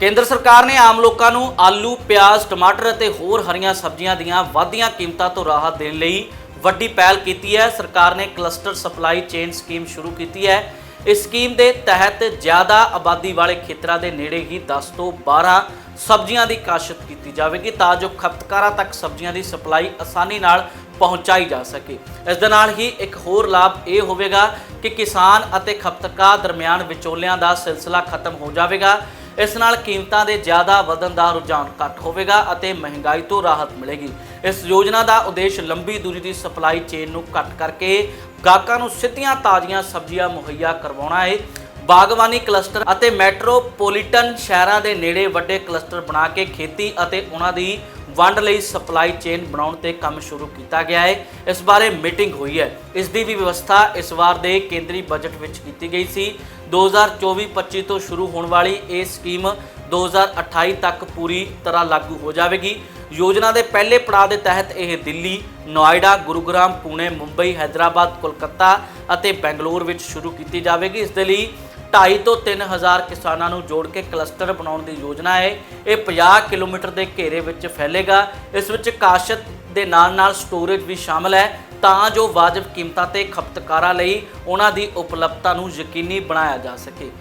ਕੇਂਦਰ ਸਰਕਾਰ ਨੇ ਆਮ ਲੋਕਾਂ ਨੂੰ ਆਲੂ, ਪਿਆਜ਼, ਟਮਾਟਰ ਅਤੇ ਹੋਰ ਹਰੀਆਂ ਸਬਜ਼ੀਆਂ ਦੀਆਂ ਵਾਧੀਆਂ ਕੀਮਤਾਂ ਤੋਂ ਰਾਹਤ ਦੇਣ ਲਈ ਵੱਡੀ ਪਹਿਲ ਕੀਤੀ ਹੈ। ਸਰਕਾਰ ਨੇ ਕਲਸਟਰ ਸਪਲਾਈ ਚੇਨ ਸਕੀਮ ਸ਼ੁਰੂ ਕੀਤੀ ਹੈ। ਇਸ ਸਕੀਮ ਦੇ ਤਹਿਤ ਜ਼ਿਆਦਾ ਆਬਾਦੀ ਵਾਲੇ ਖੇਤਰਾਂ ਦੇ ਨੇੜੇ ਹੀ 10 ਤੋਂ 12 ਸਬਜ਼ੀਆਂ ਦੀ ਕਾਸ਼ਤ ਕੀਤੀ ਜਾਵੇਗੀ ਤਾਂ ਜੋ ਖਪਤਕਾਰਾਂ ਤੱਕ ਸਬਜ਼ੀਆਂ ਦੀ ਸਪਲਾਈ ਆਸਾਨੀ ਨਾਲ ਪਹੁੰਚਾਈ ਜਾ ਸਕੇ। ਇਸ ਦੇ ਨਾਲ ਹੀ ਇੱਕ ਹੋਰ ਲਾਭ ਇਹ ਹੋਵੇਗਾ ਕਿ ਕਿਸਾਨ ਅਤੇ ਖਪਤਕਾਰ ਦਰਮਿਆਨ ਵਿਚੋਲਿਆਂ ਦਾ ਸਿਲਸਿਲਾ ਖਤਮ ਹੋ ਜਾਵੇਗਾ। ਇਸ ਨਾਲ ਕੀਮਤਾਂ ਦੇ ਜ਼ਿਆਦਾ ਵਧਣ ਦਾ ਰੁਝਾਨ ਘੱਟ ਹੋਵੇਗਾ ਅਤੇ ਮਹਿੰਗਾਈ ਤੋਂ ਰਾਹਤ ਮਿਲੇਗੀ। ਇਸ ਯੋਜਨਾ ਦਾ ਉਦੇਸ਼ ਲੰਬੀ ਦੂਰੀ ਦੀ ਸਪਲਾਈ ਚੇਨ ਨੂੰ ਘੱਟ ਕਰਕੇ ਗਾਹਕਾਂ ਨੂੰ ਸਿੱਧੀਆਂ ਤਾਜ਼ੀਆਂ ਸਬਜ਼ੀਆਂ ਮੁਹੱਈਆ ਕਰਵਾਉਣਾ ਹੈ ਬਾਗਬਾਨੀ ਕਲਸਟਰ ਅਤੇ ਮੈਟਰੋਪੋਲੀਟਨ ਸ਼ਹਿਰਾਂ ਦੇ ਨੇੜੇ ਵੱਡੇ ਕਲਸਟਰ ਬਣਾ ਕੇ ਖੇਤੀ ਅਤੇ ਉਹਨਾਂ ਦੀ ਵੰਡ ਲਈ ਸਪਲਾਈ ਚੇਨ ਬਣਾਉਣ ਤੇ ਕੰਮ ਸ਼ੁਰੂ ਕੀਤਾ ਗਿਆ ਹੈ। ਇਸ ਬਾਰੇ ਮੀਟਿੰਗ ਹੋਈ ਹੈ। ਇਸ ਦੀ ਵੀ ਵਿਵਸਥਾ ਇਸ ਵਾਰ ਦੇ ਕੇਂਦਰੀ ਬਜਟ ਵਿੱਚ ਕੀਤੀ ਗਈ ਸੀ। 2024-25 ਤੋਂ ਸ਼ੁਰੂ ਹੋਣ ਵਾਲੀ ਇਹ ਸਕੀਮ 2028 ਤੱਕ ਪੂਰੀ ਤਰ੍ਹਾਂ ਲਾਗੂ ਹੋ ਜਾਵੇਗੀ। ਯੋਜਨਾ ਦੇ ਪਹਿਲੇ ਪੜਾਅ ਦੇ ਤਹਿਤ ਇਹ ਦਿੱਲੀ, ਨੋਇਡਾ, ਗੁਰੂਗ੍ਰਾਮ, ਪੁਣੇ, ਮੁੰਬਈ, ਹੈਦਰਾਬਾਦ, ਕੋਲਕਾਤਾ ਅਤੇ ਬੈਂਗਲੌਰ ਵਿੱਚ ਸ਼ੁਰੂ ਕੀਤੀ ਜਾਵੇਗੀ। ਇਸ ਦੇ ਲਈ 2.5 ਤੋਂ 3000 ਕਿਸਾਨਾਂ ਨੂੰ ਜੋੜ ਕੇ ਕਲਸਟਰ ਬਣਾਉਣ ਦੀ ਯੋਜਨਾ ਹੈ। ਇਹ 50 ਕਿਲੋਮੀਟਰ ਦੇ ਘੇਰੇ ਵਿੱਚ ਫੈਲੇਗਾ। ਇਸ ਵਿੱਚ ਕਾਸ਼ਤ ਦੇ ਨਾਲ-ਨਾਲ ਸਟੋਰੇਜ ਵੀ ਸ਼ਾਮਲ ਹੈ। ਤਾਂ ਜੋ ਵਾਜਬ ਕੀਮਤਾਂ ਤੇ ਖਪਤਕਾਰਾਂ ਲਈ ਉਹਨਾਂ ਦੀ ਉਪਲਬਧਤਾ ਨੂੰ ਯਕੀਨੀ ਬਣਾਇਆ ਜਾ ਸਕੇ।